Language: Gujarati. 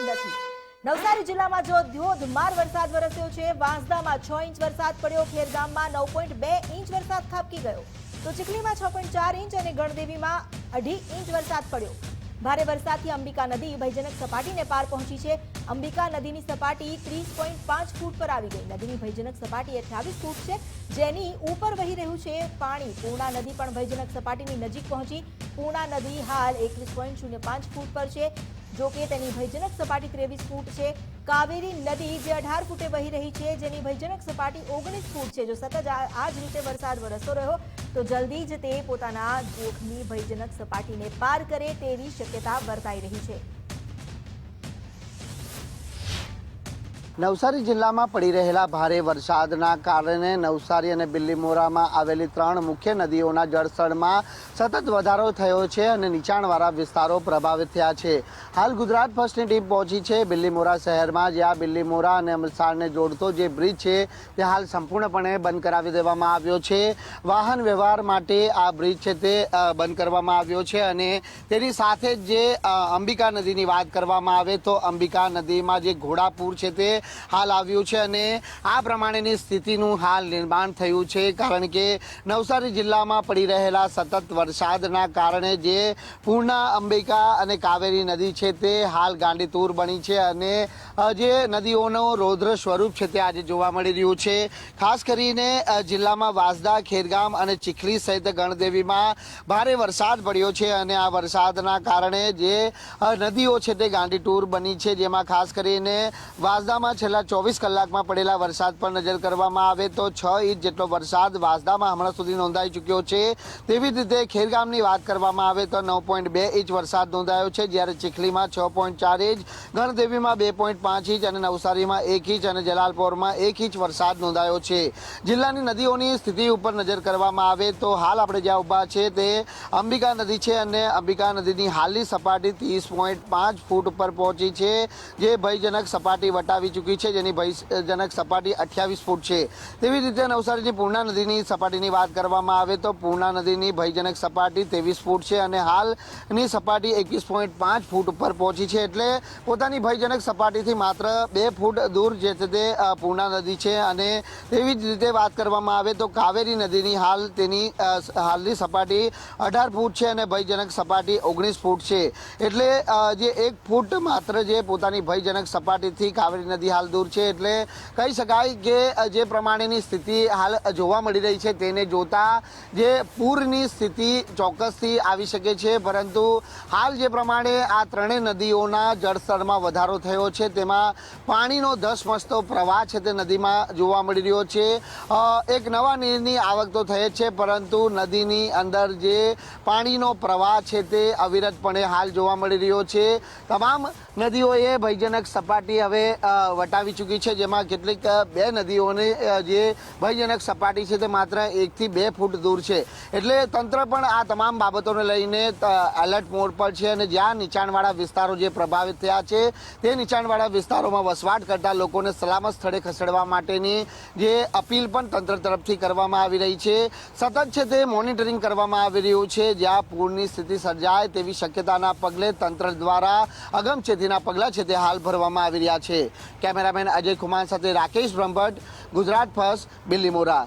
પણ નથી. નવસારી જિલ્લામાં જો ધોધમાર વરસાદ વરસ્યો છે, વાંસદામાં છ ઇંચ વરસાદ પડ્યો, ખેરગામમાં નવ પોઈન્ટ બે ઇંચ વરસાદ ખાબકી ગયો. તો ચીખલીમાં છ પોઈન્ટ ચાર ઇંચ અને ગણદેવીમાં અઢી ઇંચ વરસાદ પડ્યો. ભારે વરસાદથી અંબિકા નદી ભયજનક સપાટીને પાર પહોંચી છે. અંબિકા નદીની સપાટી ત્રીસ પોઈન્ટ પાંચ ફૂટ પર આવી ગઈ. નદીની ભયજનક સપાટી અઠ્યાવીસ ફૂટ છે, જેની ઉપર વહી રહ્યું છે પાણી. પૂર્ણા નદી પણ ભયજનક સપાટીની નજીક પહોંચી. પૂર્ણા નદી હાલ એકવીસ પોઈન્ટ શૂન્ય પાંચ ફૂટ પર છે. જો કે તેની ભયજનક સપાટી ત્રેવીસ ફૂટ છે. કાવેરી નદી જે અઢાર ફૂટે વહી રહી છે, જેની ભયજનક સપાટી ઓગણીસ ફૂટ છે. જો સતત આ જ રીતે વરસાદ વરસતો રહ્યો, તો જલ્દી જ તે પોતાના જોખમી ભયજનક સપાટીને પાર કરે તેવી શક્યતા વર્તાઈ રહી છે. નવસારી જિલ્લામાં પડી રહેલા ભારે વરસાદના કારણે નવસારી અને બિલ્લીમોરામાં આવેલી ત્રણ મુખ્ય નદીઓના જળસ્તરમાં સતત વધારો થયો છે અને નીચાણવાળા વિસ્તારો પ્રભાવિત થયા છે. હાલ ગુજરાત ફર્સ્ટની ટીમ પહોંચી છે. બિલ્લીમોરા શહેરમાં જ્યાં બિલ્લીમોરા અને અમલસાડને જોડતો જે બ્રિજ છે, તે હાલ સંપૂર્ણપણે બંધ કરાવી દેવામાં આવ્યો છે. વાહન વ્યવહાર માટે આ બ્રિજ છે તે બંધ કરવામાં આવ્યો છે અને તેની સાથે જ જે અંબિકા નદીની વાત કરવામાં આવે તો અંબિકા નદીમાં જે ઘોડાપુર છે તે હાલ આવ્યું છે અને આ પ્રમાણેની સ્થિતિનું હાલ નિર્માણ થયું છે, કારણ કે નવસારી જિલ્લામાં પડી રહેલા સતત વરસાદના કારણે જે પૂર્ણા અંબિકા અને કાવેરી નદી છે તે હાલ ગાંડીતુર બની છે અને જે નદીઓનો રૌદ્ર સ્વરૂપ છે તે આજે જોવા મળી રહ્યું છે. ખાસ કરીને જિલ્લામાં વાંસદા, ખેરગામ અને ચીખલી સહિત ગણદેવીમાં ભારે વરસાદ પડ્યો છે અને આ વરસાદના કારણે જે નદીઓ છે તે ગાંડીતુર બની છે, જેમાં ખાસ કરીને વાંસદામાં છેલ્લા ચોવીસ કલાકમાં પડેલા વરસાદ પર નજર કરવામાં આવે તો છ ઇંચ જેટલો વરસાદ વાંસદામાં હમણાં સુધી નોંધાઈ ચૂક્યો છે. તેવી જ રીતે ખેરગામની વાત કરવામાં આવે તો નવ પોઈન્ટ બે ઇંચ વરસાદ નોંધાયો છે, જ્યારે ચીખલીમાં છ પોઈન્ટ ચાર ઇંચ, ગણદેવીમાં બે પોઈન્ટ પાંચ ઇંચ અને નવસારીમાં એક ઇંચ અને જલાલપોરમાં એક ઇંચ વરસાદ નોંધાયો છે. જિલ્લાની નદીઓની સ્થિતિ ઉપર નજર કરવામાં આવે તો હાલ આપણે જ્યાં ઊભા છે તે અંબિકા નદી છે અને અંબિકા નદીની હાલની સપાટી ત્રીસ પોઈન્ટ પાંચ ફૂટ ઉપર પહોંચી છે, જે ભયજનક સપાટી વટાવી ચૂકી છે, જેની ભયજનક સપાટી અઠ્યાવીસ ફૂટ છે. તેવી રીતે નવસારીની પૂર્ણા નદીની સપાટીની વાત કરવામાં આવે તો પૂર્ણા નદીની ભયજનક સપાટી ત્રેવીસ ફૂટ છે અને હાલની સપાટી એકવીસ પોઈન્ટ પાંચ ફૂટ ઉપર પહોંચી છે. એટલે પોતાની ભયજનક સપાટીથી માત્ર બે ફૂટ દૂર જે છે તે પૂર્ણા નદી છે અને તેવી જ રીતે વાત કરવામાં આવે તો કાવેરી નદીની હાલ તેની હાલની સપાટી અઢાર ફૂટ છે અને ભયજનક સપાટી ઓગણીસ ફૂટ છે. એટલે જે એક ફૂટ માત્ર જે પોતાની ભયજનક સપાટીથી કાવેરી નદી હાલ દૂર છે એટલે કહી શકાય કે જે પ્રમાણેની સ્થિતિ હાલ જોવા મળી રહી છે તેને જોતા જે પૂરની સ્થિતિ ચોક્કસથી આવી શકે છે. પરંતુ હાલ જે પ્રમાણે આ ત્રણેય નદીઓના જળસ્તરમાં વધારો થયો છે, તેમાં પાણીનો ધસમસતો પ્રવાહ છે તે નદીમાં જોવા મળી રહ્યો છે. એક નવા નીરની આવક તો થઈ છે, પરંતુ નદીની અંદર જે પાણીનો પ્રવાહ છે તે અવિરતપણે હાલ જોવા મળી રહ્યો છે. તમામ નદીઓએ ભયજનક સપાટી હવે વટાવી ચૂકી છે, જેમાં કેટલીક બે નદીઓની જે ભયજનક સપાટી છે, તે માત્ર એકથી બે ફૂટ દૂર છે. એટલે તંત્ર પણ આ તમામ બાબતોને લઈને એલર્ટ મોડ પર છે અને જ્યાં નીચાણવાળા વિસ્તારો જે પ્રભાવિત થયા છે, તે નીચાણવાળા વિસ્તારોમાં વસવાટ કરતા લોકોને સલામત સ્થળે ખસેડવા માટેની જે અપીલ પણ તંત્ર તરફથી કરવામાં આવી રહી છે. સતત છે તે મોનિટરિંગ કરવામાં આવી રહ્યું છે, જ્યાં પૂરની સ્થિતિ સર્જાય તેવી શક્યતાના પગલે તંત્ર દ્વારા અગમચેતીના પગલાં છે તે હાલ ભરવામાં આવી રહ્યા છે. કેમેરામેન અજય કુમાર સાથે રાકેશ બ્રહ્મભટ્ટ ગુજરાત ફર્સ્ટ બિલ્લીમોરા